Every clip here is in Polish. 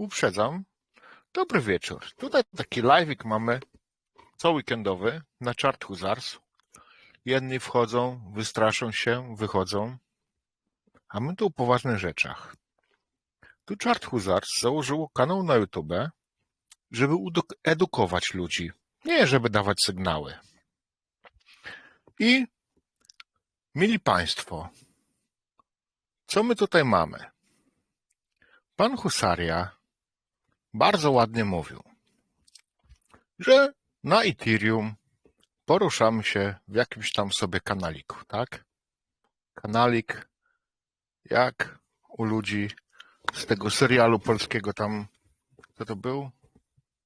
uprzedzam. Dobry wieczór. Tutaj taki live'ik mamy co weekendowy na Chart Huzars. Jedni wchodzą, wystraszą się, wychodzą, a my tu o poważnych rzeczach. Tu Chart Huzars założyło kanał na YouTube, żeby edukować ludzi, nie żeby dawać sygnały. I mili Państwo, co my tutaj mamy? Pan Husaria bardzo ładnie mówił, że na Ethereum poruszamy się w jakimś tam sobie kanaliku, tak? Kanalik jak u ludzi z tego serialu polskiego tam, co to był?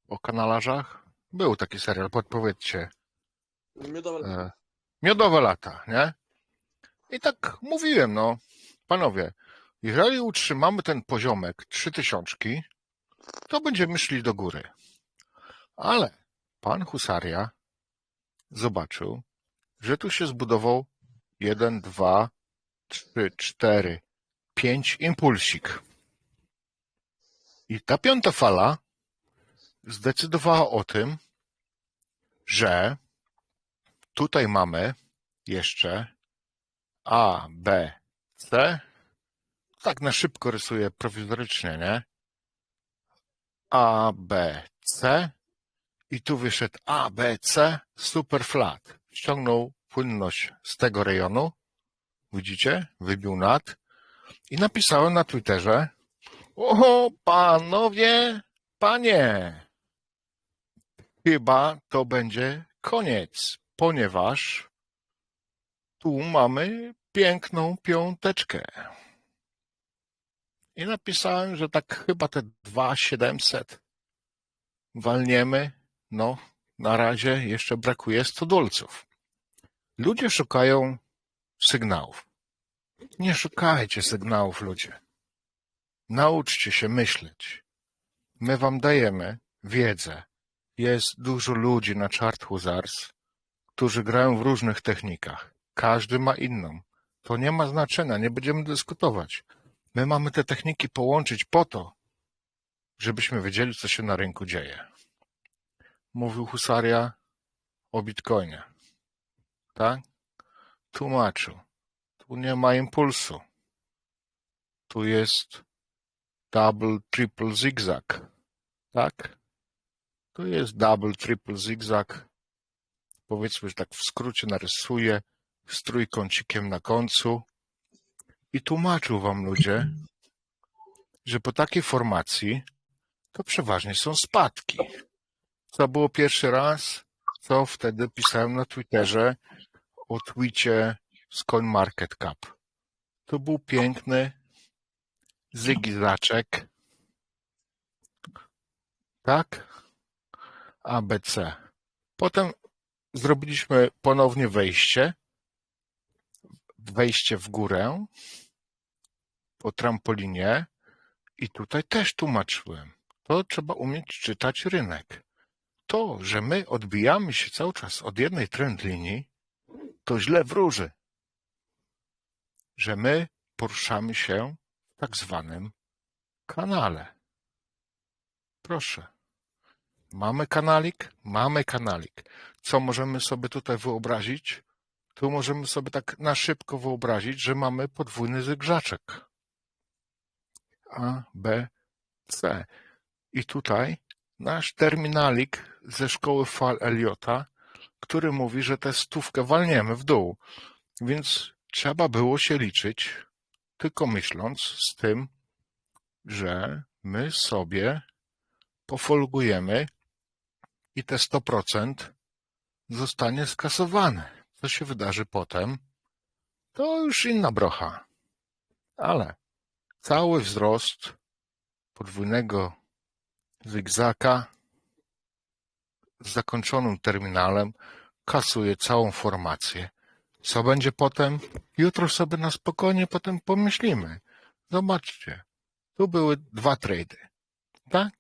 O kanalarzach? Był taki serial, podpowiedzcie. Miodowe E, Miodowe lata, nie? I tak mówiłem, no, panowie, jeżeli utrzymamy ten poziomek trzy tysiączki, to będziemy szli do góry. Ale pan Husaria zobaczył, że tu się zbudował jeden, dwa, trzy, cztery, pięć impulsik. I ta piąta fala zdecydowała o tym, że tutaj mamy jeszcze A, B, C. Tak na szybko rysuję prowizorycznie, nie? A, B, C. I tu wyszedł A, B, C, super flat. Ściągnął płynność z tego rejonu. Widzicie? Wybił nad. I napisałem na Twitterze o, panowie, panie, chyba to będzie koniec, ponieważ tu mamy piękną piąteczkę. I napisałem, że tak chyba te 2700 walniemy. No, na razie jeszcze brakuje 100 dolców. Ludzie szukają sygnałów. Nie szukajcie sygnałów, ludzie. Nauczcie się myśleć. My wam dajemy wiedzę. Jest dużo ludzi na Chart Huzars, którzy grają w różnych technikach. Każdy ma inną. To nie ma znaczenia, nie będziemy dyskutować. My mamy te techniki połączyć po to, żebyśmy wiedzieli, co się na rynku dzieje. Mówił Husaria o Bitcoinie. Tak? Tłumaczył. Tu nie ma impulsu. Tu jest double, triple zigzag. Tak? Tu jest double, triple zigzag. Powiedzmy, że tak w skrócie narysuję z trójkącikiem na końcu. I tłumaczył wam ludzie, że po takiej formacji to przeważnie są spadki. Co było pierwszy raz, co wtedy pisałem na Twitterze o twicie z CoinMarketCap. To był piękny zygzaczek. Tak? ABC. Potem zrobiliśmy ponownie wejście. Wejście w górę po trampolinie i tutaj też tłumaczyłem. To trzeba umieć czytać rynek. To, że my odbijamy się cały czas od jednej trend linii, to źle wróży. Że my poruszamy się w tak zwanym kanale. Proszę. Mamy kanalik? Mamy kanalik. Co możemy sobie tutaj wyobrazić? Tu możemy sobie tak na szybko wyobrazić, że mamy podwójny zygzaczek. A, B, C. I tutaj nasz terminalik ze szkoły fal Eliota, który mówi, że tę stówkę walniemy w dół. Więc trzeba było się liczyć, tylko myśląc z tym, że my sobie pofolgujemy i te 100% zostanie skasowane. Co się wydarzy potem, to już inna brocha. Ale cały wzrost podwójnego zygzaka z zakończonym terminalem kasuje całą formację. Co będzie potem? Jutro sobie na spokojnie potem pomyślimy. Zobaczcie. Tu były dwa trady. Tak?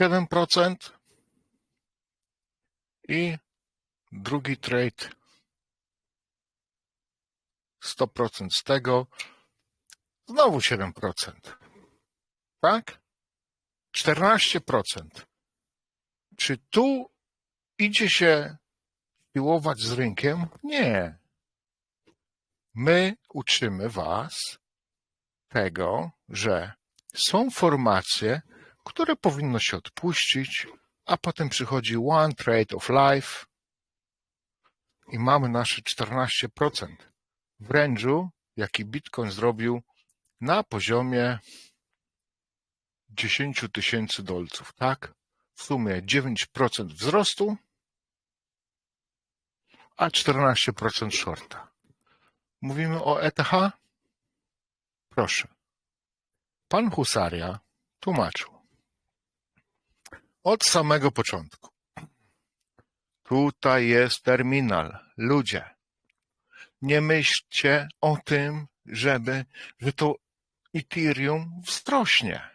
7% i drugi trade 100% z tego Znowu 7%. Tak? 14%. Czy tu idzie się siłować z rynkiem? Nie. My uczymy Was tego, że są formacje, które powinno się odpuścić, a potem przychodzi One Trade of Life i mamy nasze 14% w range'u, jaki Bitcoin zrobił na poziomie 10 tysięcy dolców, tak? W sumie 9% wzrostu, a 14% shorta. Mówimy o ETH? Proszę. Pan Husaria tłumaczył. Od samego początku. Tutaj jest terminal. Ludzie, nie myślcie o tym, żeby, że to Ethereum wzrośnie.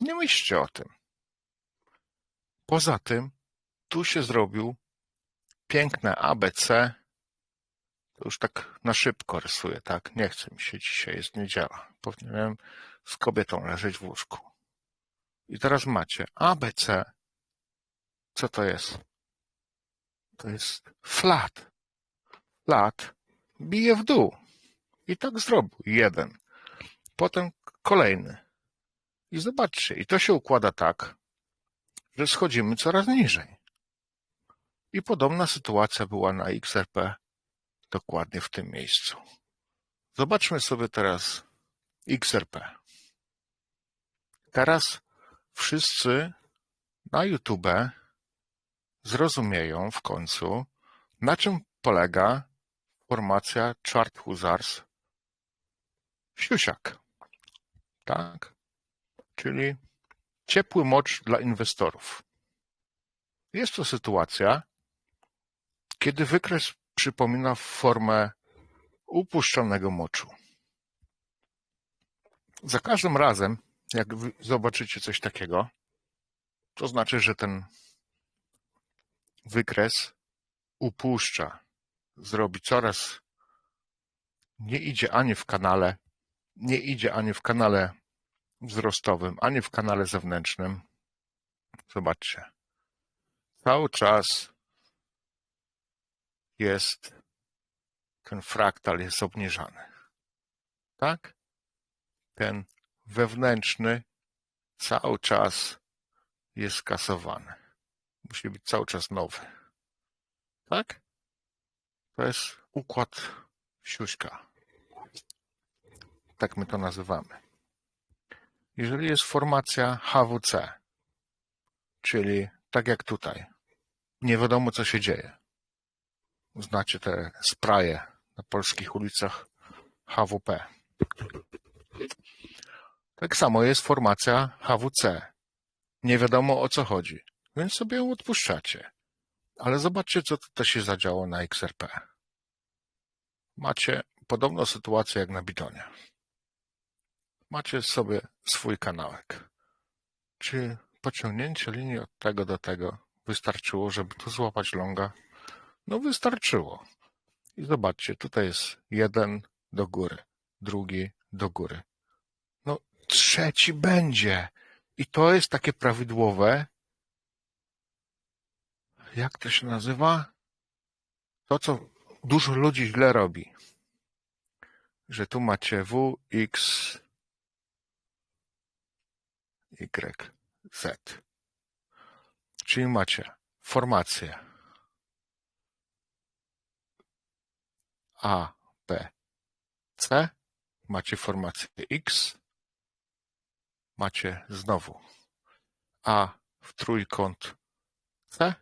Nie myślcie o tym. Poza tym, tu się zrobił piękne ABC. To już tak na szybko rysuję, tak? Nie chce mi się dzisiaj, jest niedziela. Powinienem z kobietą leżeć w łóżku. I teraz macie ABC. Co to jest? To jest flat. Flat bije w dół. I tak zrobił. Jeden. Potem kolejny. I zobaczcie, i to się układa tak, że schodzimy coraz niżej. I podobna sytuacja była na XRP dokładnie w tym miejscu. Zobaczmy sobie teraz XRP. Teraz wszyscy na YouTube zrozumieją w końcu, na czym polega formacja Chart Hussars Siusiak. Tak? Czyli ciepły mocz dla inwestorów. Jest to sytuacja, kiedy wykres przypomina formę upuszczonego moczu. Za każdym razem, jak zobaczycie coś takiego, to znaczy, że ten wykres upuszcza, zrobi coraz, nie idzie ani w kanale, nie idzie ani w kanale wzrostowym, ani w kanale zewnętrznym. Zobaczcie. Cały czas jest ten fraktal jest obniżany. Tak? Ten wewnętrzny cały czas jest skasowany. Musi być cały czas nowy. Tak? To jest układ siuśka. Tak my to nazywamy. Jeżeli jest formacja HWC, czyli tak jak tutaj, nie wiadomo co się dzieje. Znacie te spraje na polskich ulicach HWP. Tak samo jest formacja HWC. Nie wiadomo o co chodzi, więc sobie ją odpuszczacie. Ale zobaczcie, co tutaj się zadziało na XRP. Macie podobną sytuację jak na Bitonie. Macie sobie swój kanałek. Czy pociągnięcie linii od tego do tego wystarczyło, żeby tu złapać longa? No wystarczyło. I zobaczcie, tutaj jest jeden do góry, drugi do góry. No trzeci będzie. I to jest takie prawidłowe. Jak to się nazywa? To, co dużo ludzi źle robi. Że tu macie W, X, Y, Z. Czyli macie formację A, B, C, macie formację X, macie znowu A w trójkąt C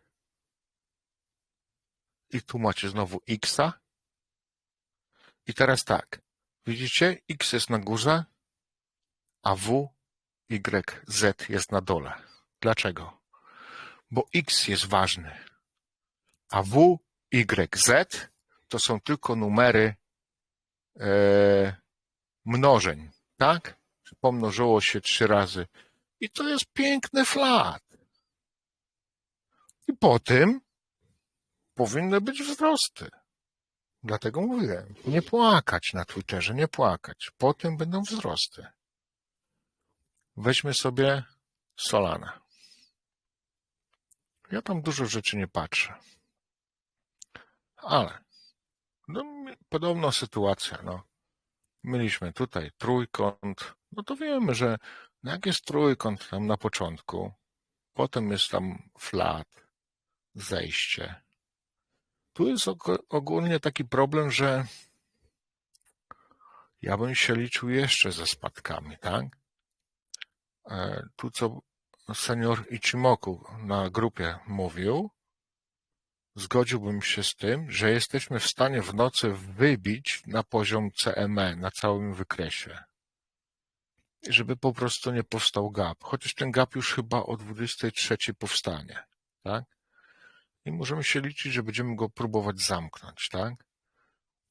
i tu macie znowu X. I teraz tak, widzicie, X jest na górze, a W, Y, Z jest na dole. Dlaczego? Bo X jest ważny, a W, Y, Z to są tylko numery e, mnożeń, tak? Pomnożyło się trzy razy. I to jest piękny flat. I po tym powinny być wzrosty. Dlatego mówiłem, nie płakać na Twitterze, nie płakać. Potem będą wzrosty. Weźmy sobie Solana. Ja tam dużo rzeczy nie patrzę. Ale no, podobna sytuacja. No. Mieliśmy tutaj trójkąt. No to wiemy, że jak jest trójkąt tam na początku, potem jest tam flat, zejście. Tu jest og- ogólnie taki problem, że ja bym się liczył jeszcze ze spadkami, tak? E, Tu co senior Ichimoku na grupie mówił, zgodziłbym się z tym, że jesteśmy w stanie w nocy wybić na poziom CME na całym wykresie. Żeby po prostu nie powstał gap. Chociaż ten gap już chyba o 23 powstanie, tak? I możemy się liczyć, że będziemy go próbować zamknąć, tak?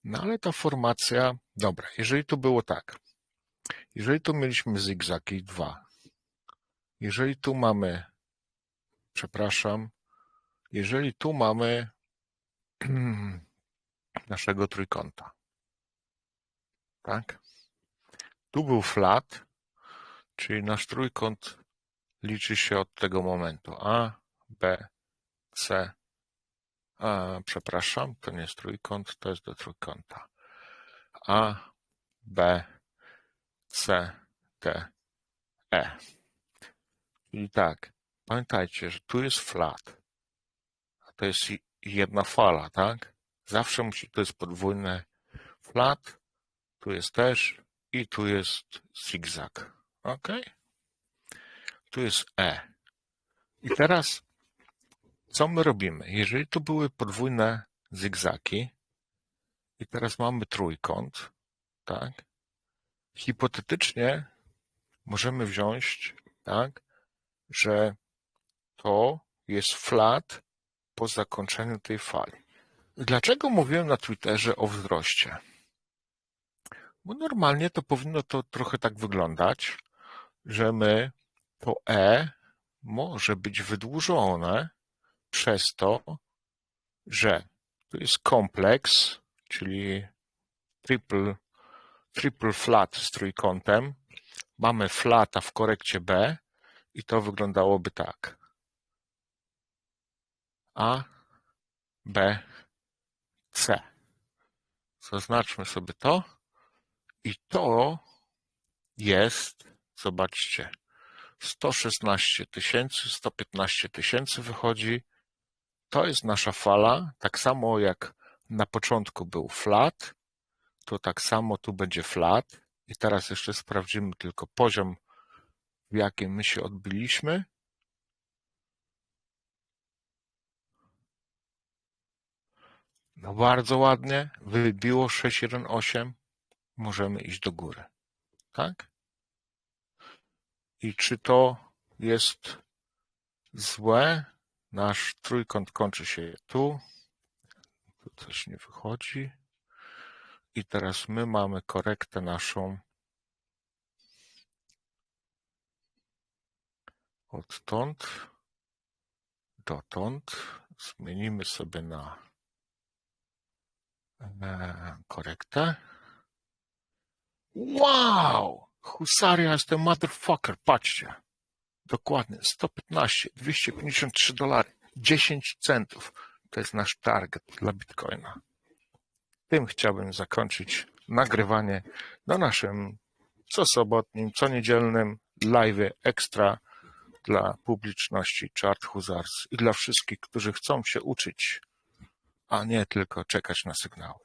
No ale ta formacja, dobra, jeżeli to było tak, jeżeli tu mieliśmy zigzagi 2, jeżeli tu mamy, przepraszam, jeżeli tu mamy naszego trójkąta, tak? Tu był flat, czyli nasz trójkąt liczy się od tego momentu A, B, C, a, przepraszam, to nie jest trójkąt, to jest do trójkąta. A, B, C, D, E. Czyli tak, pamiętajcie, że tu jest flat, a to jest jedna fala, tak? Zawsze musi, to jest podwójne flat, tu jest też i tu jest zigzag, ok? Tu jest E. I teraz co my robimy? Jeżeli tu były podwójne zygzaki i teraz mamy trójkąt, tak? Hipotetycznie możemy wziąć, tak, że to jest flat po zakończeniu tej fali. Dlaczego mówiłem na Twitterze o wzroście? Bo normalnie to powinno to trochę tak wyglądać, że my to E może być wydłużone przez to, że tu jest kompleks, czyli triple, triple flat z trójkątem. Mamy flata w korekcie B i to wyglądałoby tak. A, B, C. Zaznaczmy sobie to. I to jest, zobaczcie, 116 tysięcy, 115 tysięcy wychodzi. To jest nasza fala, tak samo jak na początku był flat, to tak samo tu będzie flat. I teraz jeszcze sprawdzimy tylko poziom, w jakim my się odbiliśmy. No bardzo ładnie, wybiło 618, możemy iść do góry, tak? I czy to jest złe? Nasz trójkąt kończy się tu. Tu coś nie wychodzi. I teraz my mamy korektę naszą odtąd dotąd. Zmienimy sobie na korektę. Wow! Husaria jest motherfucker, patrzcie. Dokładnie, 115, 253 dolary, 10 centów. To jest nasz target dla Bitcoina. Tym chciałbym zakończyć nagrywanie na naszym co sobotnim, co niedzielnym live ekstra dla publiczności Chart Huzars i dla wszystkich, którzy chcą się uczyć, a nie tylko czekać na sygnały.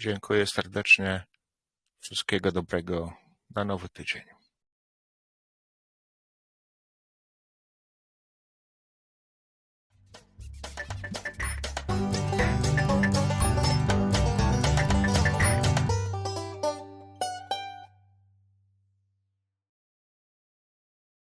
Dziękuję serdecznie. Wszystkiego dobrego na nowy tydzień.